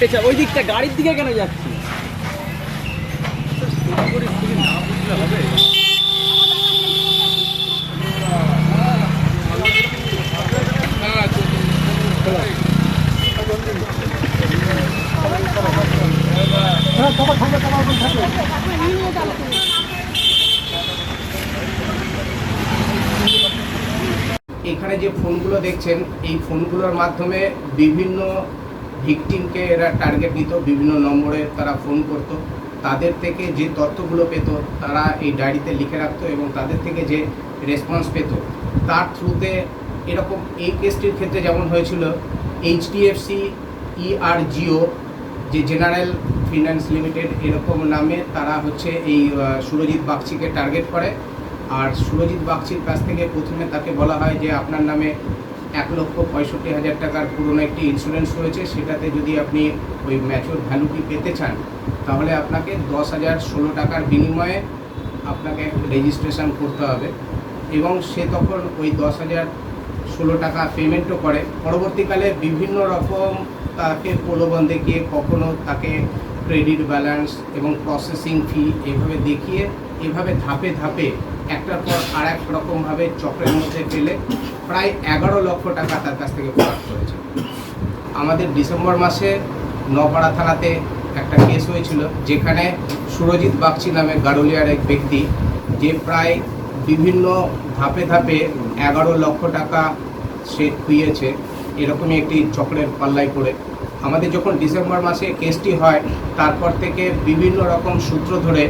পেছা ওই দিকটা, গাড়ির দিকে কেন যাচ্ছি? এখানে যে ফোনগুলো দেখছেন, এই ফোনগুলোর মাধ্যমে বিভিন্ন ভিকটিমকে এরা টার্গেট নিত বিভিন্ন নম্বরে তারা ফোন করত। তাদের থেকে যে তথ্যগুলো পেত, তারা এই ডায়েরিতে লিখে রাখতো এবং তাদের থেকে যে রেসপন্স পেত, তার থ্রুতে এরকম এই কেসটির ক্ষেত্রে যেমন হয়েছিল এইচডিএফসি ইআরজিও E যে জেনারেল ফিনান্স লিমিটেড এরকম নামে তারা হচ্ছে এই সুরজিৎ বাগচিকে টার্গেট করে। আর সুরজিৎ বাগচির কাছ থেকে প্রথমে তাকে বলা হয় যে আপনার নামে এক লক্ষ পঁয়ষট্টি হাজার টাকার পুরনো একটি ইন্স্যুরেন্স রয়েছে, সেটাতে যদি আপনি ওই ম্যাচুর ভ্যালুটি পেতে চান, তাহলে আপনাকে দশ হাজার ষোলো টাকার বিনিময়ে আপনাকে রেজিস্ট্রেশন করতে হবে এবং সে তখন ওই দশ হাজার ষোলো টাকা পেমেন্টও করে। পরবর্তীকালে বিভিন্ন রকম তাকে প্রলোভন দেখিয়ে কখনো তাকে ক্রেডিট ব্যালেন্স এবং প্রসেসিং ফি এভাবে দেখিয়ে, এভাবে ধাপে ধাপে একটার পর আর এক রকমভাবে চক্রের মধ্যে ফেলে প্রায় এগারো লক্ষ টাকা তার কাছ থেকে প্রদান করেছে। আমাদের ডিসেম্বর মাসে নপাড়া থানাতে একটা কেস হয়েছিল, যেখানে সুরজিৎ বাগচি নামে গারুলিয়ার এক ব্যক্তি, যে প্রায় বিভিন্ন ধাপে ধাপে এগারো লক্ষ টাকা সে খুইয়েছে, এরকমই একটি চক্রের পাল্লায় পড়ে। আমাদের যখন ডিসেম্বর মাসে কেসটি হয়, তারপর থেকে বিভিন্ন রকম সূত্র ধরে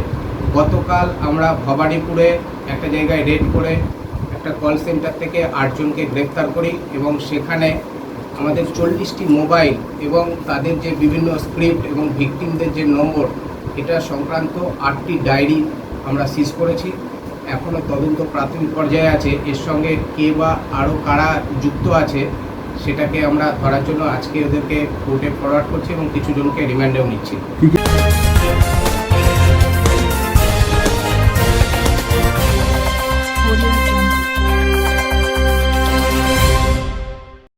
গতকাল আমরা ভবানীপুরে একটা জায়গায় রেড করে একটা কল সেন্টার থেকে আটজনকে গ্রেপ্তার করি এবং সেখানে আমাদের চল্লিশটি মোবাইল এবং তাদের যে বিভিন্ন স্ক্রিপ্ট এবং ভিকটিমদের যে নম্বর, এটা সংক্রান্ত আটটি ডায়েরি আমরা সিজ করেছি। এখনও তদন্ত প্রাথমিক পর্যায়ে আছে। এর সঙ্গে কে বা আরও কারা যুক্ত আছে, সেটাকে আমরা ধরার জন্য আজকে ওদেরকে কোর্টে ফরওয়ার্ড করছি এবং কিছু জনকে রিমান্ডেও নিচ্ছি।